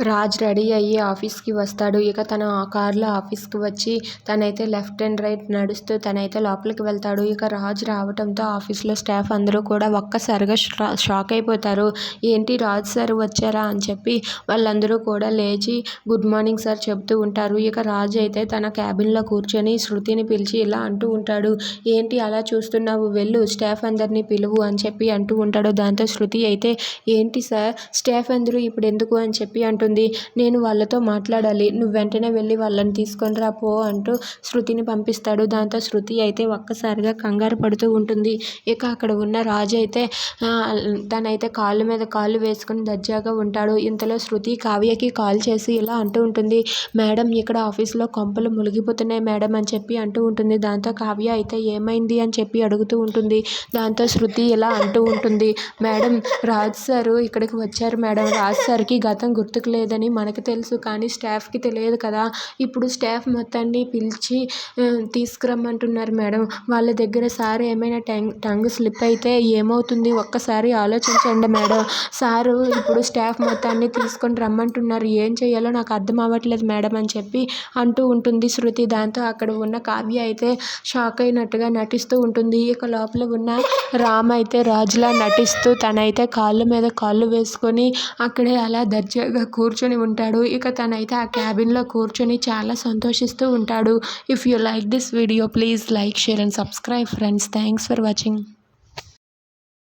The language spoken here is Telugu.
రాజ్ రెడీ అయ్యి ఆఫీస్కి వస్తాడు. ఇక తను ఆ కార్లో ఆఫీస్కి వచ్చి తనైతే లెఫ్ట్ అండ్ రైట్ నడుస్తూ తనైతే లోపలికి వెళ్తాడు. ఇక రాజ్ రావడంతో ఆఫీస్లో స్టాఫ్ అందరూ కూడా ఒక్కసారిగా షా షాక్ అయిపోతారు. ఏంటి రాజ్ సార్ వచ్చారా? అని చెప్పి వాళ్ళందరూ కూడా లేచి గుడ్ మార్నింగ్ సార్ చెప్తూ ఉంటారు. ఇక రాజ్ అయితే తన క్యాబిన్లో కూర్చొని శృతిని పిలిచి ఇలా అంటూ ఉంటాడు. ఏంటి అలా చూస్తున్నావు? వెళ్ళు స్టాఫ్ అందరినీ పిలువు అని చెప్పి అంటూ ఉంటాడు. దాంతో శృతి అయితే ఏంటి సార్? స్టాఫ్ అందరూ ఇప్పుడు ఎందుకు అని చెప్పి అంటూ ఉంటుంది నేను వాళ్ళతో మాట్లాడాలి. నువ్వు వెంటనే వెళ్ళి వాళ్ళని తీసుకొని రా పో అంటూ శృతిని పంపిస్తాడు. దాంతో శృతి అయితే ఒక్కసారిగా కంగారు పడుతూ ఉంటుంది. ఇక అక్కడ ఉన్న రాజు అయితే తనైతే కాళ్ళ మీద కాళ్ళు వేసుకుని దర్జాగా ఉంటాడు. ఇంతలో శృతి కావ్యకి కాల్ చేసి ఇలా అంటూ ఉంటుంది. మేడం ఇక్కడ ఆఫీస్లో కొంపలు మునిగిపోతున్నాయి మేడం అని చెప్పి అంటూ ఉంటుంది. దాంతో కావ్య అయితే ఏమైంది? అని చెప్పి అడుగుతూ ఉంటుంది. దాంతో శృతి ఇలా అంటూ ఉంటుంది. మేడం రాజ్ సారు ఇక్కడికి వచ్చారు మేడం. రాజ్ సార్కి గతం గుర్తుకు లేదని మనకు తెలుసు కానీ స్టాఫ్కి తెలియదు కదా. ఇప్పుడు స్టాఫ్ మొత్తాన్ని పిలిచి తీసుకురమ్మంటున్నారు మేడం. వాళ్ళ దగ్గర సార్ ఏమైనా టంగ్ టంగ్ స్లిప్ అయితే ఏమవుతుంది? ఒక్కసారి ఆలోచించండి మేడం. సారు ఇప్పుడు స్టాఫ్ మొత్తాన్ని తీసుకొని రమ్మంటున్నారు. ఏం చేయాలో నాకు అర్థం అవ్వట్లేదు మేడం అని చెప్పి అంటూ ఉంటుంది శృతి. దాంతో అక్కడ ఉన్న కావ్య అయితే షాక్ అయినట్టుగా నటిస్తూ ఉంటుంది. ఇక లోపల ఉన్న రామ్ అయితే రాజులా నటిస్తూ తనైతే కాళ్ళ మీద కాళ్ళు వేసుకొని అక్కడే అలా దర్జాగా కూర్చొని ఉంటాడు. ఇక తనైతే ఆ క్యాబిన్లో కూర్చొని చాలా సంతోషిస్తూ ఉంటాడు. If you like this video please like share and subscribe friends thanks for watching